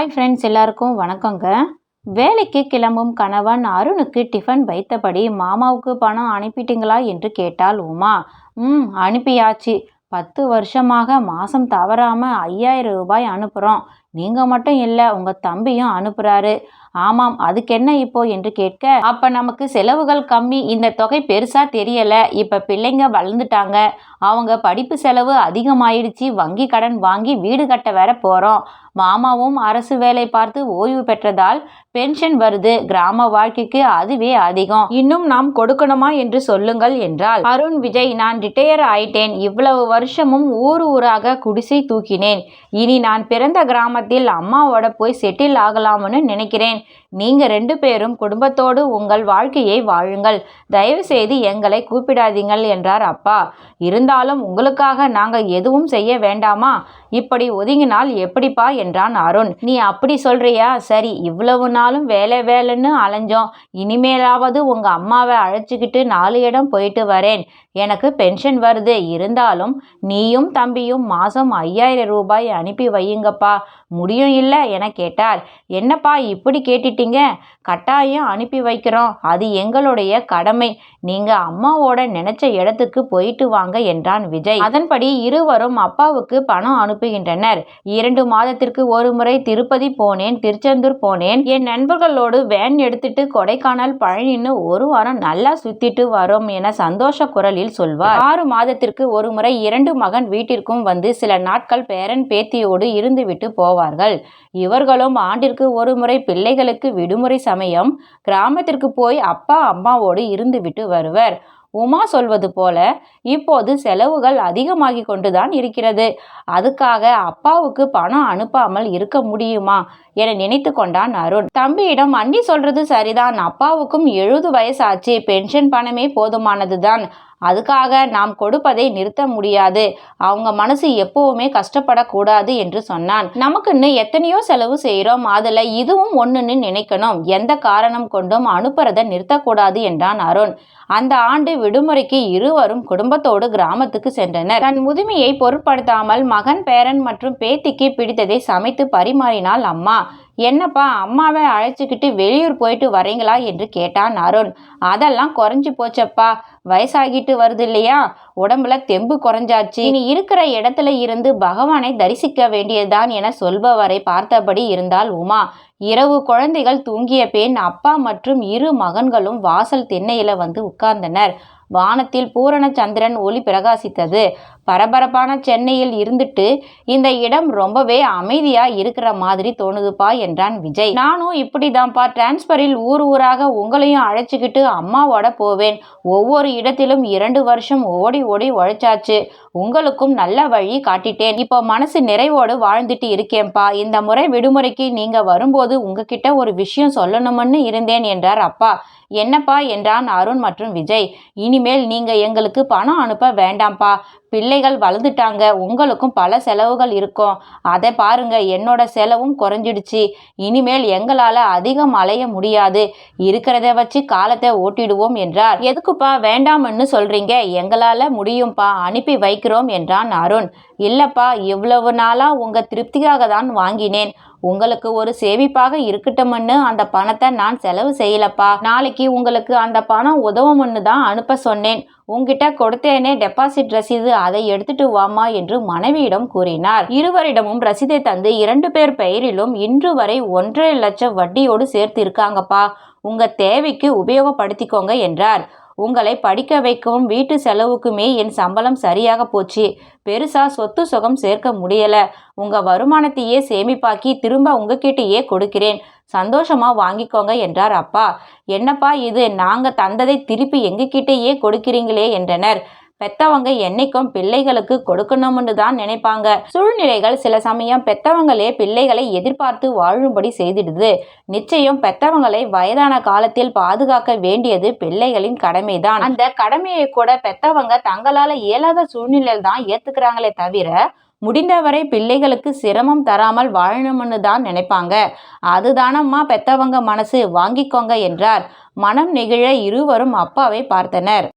Hi friends எல்லாருக்கும் வணக்கங்க. வேலைக்கு கிளம்பும் கணவன் அருணுக்கு டிஃபன் வைத்தபடி மாமாவுக்கு பணம் அனுப்பிட்டீங்களா என்று கேட்டால் உமா ம் அனுப்பியாச்சு. பத்து வருஷமாக மாதம் தவறாமல் ஐயாயிரம் ரூபாய் அனுப்புகிறோம் நீங்கள் மட்டும் இல்லை உங்கள் தம்பியும் அனுப்புகிறாரு ஆமாம் அதுக்கு என்ன இப்போ என்று கேட்க அப்போ நமக்கு செலவுகள் கம்மி இந்த தொகை பெருசாக தெரியலை இப்போ பிள்ளைங்க வளர்ந்துட்டாங்க அவங்க படிப்பு செலவு அதிகமாயிடுச்சு வங்கி கடன் வாங்கி வீடு கட்ட வேற போகிறோம் மாமாவும் அரசு வேலை பார்த்து ஓய்வு பெற்றதால் பென்ஷன் வருது கிராம வாழ்க்கைக்கு அதுவே அதிகம். இன்னும் நாம் கொடுக்கணுமா என்று சொல்லுங்கள் என்றால் அருண் விஜய் நான் ரிட்டையர் ஆயிட்டேன் இவ்வளவு வருஷமும் ஊர் ஊராக குடிசை தூக்கினேன். இனி நான் பிறந்த கிராமத்தில் அம்மாவோட போய் செட்டில் ஆகலாம்னு நினைக்கிறேன். நீங்க ரெண்டு பேரும் குடும்பத்தோடு உங்கள் வாழ்க்கையை வாழுங்கள். தயவு செய்து எங்களை கூப்பிடாதீங்கள் என்றார் அப்பா. இருந்தாலும் உங்களுக்காக நாங்கள் எதுவும் செய்ய வேண்டாமா? இப்படி ஒதுங்கினால் எப்படிப்பா என்றான் அருண். நீ அப்படி சொல்றியா? சரி இவ்வளவு நாளும் வேலை வேலைன்னு அலைஞ்சோம். இனிமேலாவது உங்க அம்மாவை அழைச்சிக்கிட்டு நாலு இடம் போயிட்டு வரேன். எனக்கு பென்ஷன் வருது. இருந்தாலும் நீயும் தம்பியும் மாதம் ஐயாயிரம் ரூபாய் அனுப்பி வையுங்கப்பா. முடியும் இல்லை என கேட்டார். என்னப்பா இப்படி கேட்டுட்டீங்க? கட்டாயம் அனுப்பி வைக்கிறோம். அது எங்களுடைய கடமை. நீங்க அம்மாவோட நினைச்ச இடத்துக்கு போயிட்டு வாங்க என்றான் விஜய். அதன்படி இருவரும் அப்பாவுக்கு பணம் அனுப்புகின்றனர். இரண்டு மாதத்திற்கு ஒரு முறை திருப்பதி போனேன் திருச்செந்தூர் போனேன். என் நண்பர்களோடு வேன் எடுத்துட்டு கொடைக்கானல் பழனின்னு ஒரு வாரம் நல்லா சுத்திட்டு வரோம் என சந்தோஷ குரல் குரலில் சொல்வார். ஆறு மாதத்திற்கு ஒரு முறை இரண்டு மகன் வீட்டிற்கும் வந்து சில நாட்கள் பேரன் பேத்தியோடு இருந்துவிட்டு போவார்கள். இவர்களும் ஆண்டிற்கு ஒரு முறை பிள்ளைகளுக்கு விடுமுறை சமயம் கிராமத்திற்கு போய் அப்பா அம்மாவோடு இருந்துவிட்டு வருவர். உமா சொல்வது போல இப்போது செலவுகள் அதிகமாகி கொண்டுதான் இருக்கிறது. அதுக்காக அப்பாவுக்கு பணம் அனுப்பாமல் இருக்க முடியுமா என நினைத்து கொண்டான் அருண். தம்பியிடம் அண்ணி சொல்றது சரிதான். அப்பாவுக்கும் எழுபது வயசாச்சு. பென்ஷன் பணமே போதுமானதுதான். அதுக்காக நாம் கொடுப்பதை நிறுத்த முடியாது. அவங்க மனசு எப்பவுமே கஷ்டப்படக்கூடாது என்று சொன்னான். நமக்குன்னு எத்தனையோ செலவு செய்கிறோம் அதில் இதுவும் ஒன்றுன்னு நினைக்கணும். எந்த காரணம் கொண்டும் அனுப்புறதை நிறுத்தக்கூடாது என்றான் அருண். அந்த ஆண்டு விடுமுறைக்கு இருவரும் குடும்பத்தோடு கிராமத்துக்கு சென்றனர். தன் முதுமையை பொருட்படுத்தாமல் மகன் பேரன் மற்றும் பேத்திக்கு பிடித்ததை சமைத்து பரிமாறினாள் அம்மா. என்னப்பா அம்மாவை அழைச்சிக்கிட்டு வெளியூர் போயிட்டு வரீங்களா என்று கேட்டான் அருண். அதெல்லாம் குறைஞ்சி போச்சப்பா. வயசாகிட்டு வருது இல்லையா உடம்புல தெம்பு குறைஞ்சாச்சு. இனி இருக்கிற இடத்துல இருந்து பகவானை தரிசிக்க வேண்டியதுதான் என சொல்பவரை பார்த்தபடி இருந்தால் உமா. இரவு குழந்தைகள் தூங்கிய பெண் அப்பா மற்றும் இரு மகன்களும் வாசல் திண்ணையில வந்து உட்கார்ந்தனர். வானத்தில் பூரண சந்திரன் ஒளி பிரகாசித்தது. பரபரப்பான சென்னையில் இருந்துட்டு இந்த இடம் ரொம்பவே அமைதியா இருக்கிற மாதிரி தோணுதுப்பா என்றான் விஜய். நானும் இப்படிதான்ப்பா டிரான்ஸ்பரில் ஊர் ஊராக உங்களையும் அழைச்சிக்கிட்டு அம்மாவோட போவேன். ஒவ்வொரு இடத்திலும் இரண்டு வருஷம் ஓடி ஓடி உழைச்சாச்சு. உங்களுக்கும் நல்ல வழி காட்டிட்டேன். இப்போ மனசு நிறைவோடு வாழ்ந்துட்டு இருக்கேன்ப்பா. இந்த முறை விடுமுறைக்கு நீங்க வரும்போது உங்ககிட்ட ஒரு விஷயம் சொல்லணும்னு இருந்தேன் என்றார் அப்பா. என்னப்பா என்றான் அருண் மற்றும் விஜய். இனி இனிமேல் நீங்கள் எங்களுக்கு பணம் அனுப்ப வேண்டாம்ப்பா. பிள்ளைகள் வளர்ந்துட்டாங்க உங்களுக்கும் பல செலவுகள் இருக்கும். அதை பாருங்க என்னோட செலவும் குறைஞ்சிடுச்சு. இனிமேல் எங்களால் அதிகம் அலைய முடியாது. இருக்கிறத வச்சு காலத்தை ஓட்டிடுவோம் என்றார். எதுக்குப்பா வேண்டாம்னு சொல்றீங்க? எங்களால் முடியும்ப்பா அனுப்பி வைக்கிறோம் என்றான் அருண். இல்லப்பா இவ்வளவு நாளாக உங்க திருப்திக்காக தான் வாங்கினேன். உங்களுக்கு ஒரு சேமிப்பாக இருக்கட்டும்னு அந்த பணத்தை நான் செலவு செய்யலப்பா. நாளைக்கு உங்களுக்கு அந்த பணம் உதவும்னு தான் அனுப்ப சொன்னேன். உங்ககிட்ட கொடுத்தேனே டெபாசிட் ரசீது அதை எடுத்துட்டு வாமா என்று மனைவியிடம் கூறினார். இருவரிடமும் ரசீதை தந்து இரண்டு பேர் பெயரிலும் இன்று வரை ஒன்றரை லட்சம் வட்டியோடு சேர்த்து இருக்காங்கப்பா உங்க தேவைக்கு உபயோகப்படுத்திக்கோங்க என்றார். உங்களை படிக்க வைக்கவும் வீட்டு செலவுக்குமே என் சம்பளம் சரியாக போச்சு. பெருசா சொத்து சுகம் சேர்க்க முடியல. உங்க வருமானத்தையே சேமிப்பாக்கி திரும்ப உங்ககிட்டயே கொடுக்கிறேன். சந்தோஷமா வாங்கிக்கோங்க என்றார் அப்பா. என்னப்பா இது? நாங்க தந்ததை திருப்பி எங்ககிட்டயே கொடுக்கிறீங்களே என்றனர். பெத்தவங்க என்னைக்கும் பிள்ளைகளுக்கு கொடுக்கணும்னு தான் நினைப்பாங்க. சூழ்நிலைகள் சில சமயம் பெத்தவங்களே பிள்ளைகளை எதிர்பார்த்து வாழும்படி செய்திடுது. நிச்சயம் பெத்தவங்களை வயதான காலத்தில் பாதுகாக்க வேண்டியது பிள்ளைகளின் கடமைதான். அந்த கடமையை கூட பெத்தவங்க தங்களால இயலாத சூழ்நிலையில் தான் ஏத்துக்கிறாங்களே தவிர முடிந்தவரை பிள்ளைகளுக்கு சிரமம் தராமல் வாழணும்னு தான் நினைப்பாங்க. அதுதானம்மா பெத்தவங்க மனசு? வாங்கிக்கோங்க என்றார். மனம் நெகிழ இருவரும் அப்பாவை பார்த்தனர்.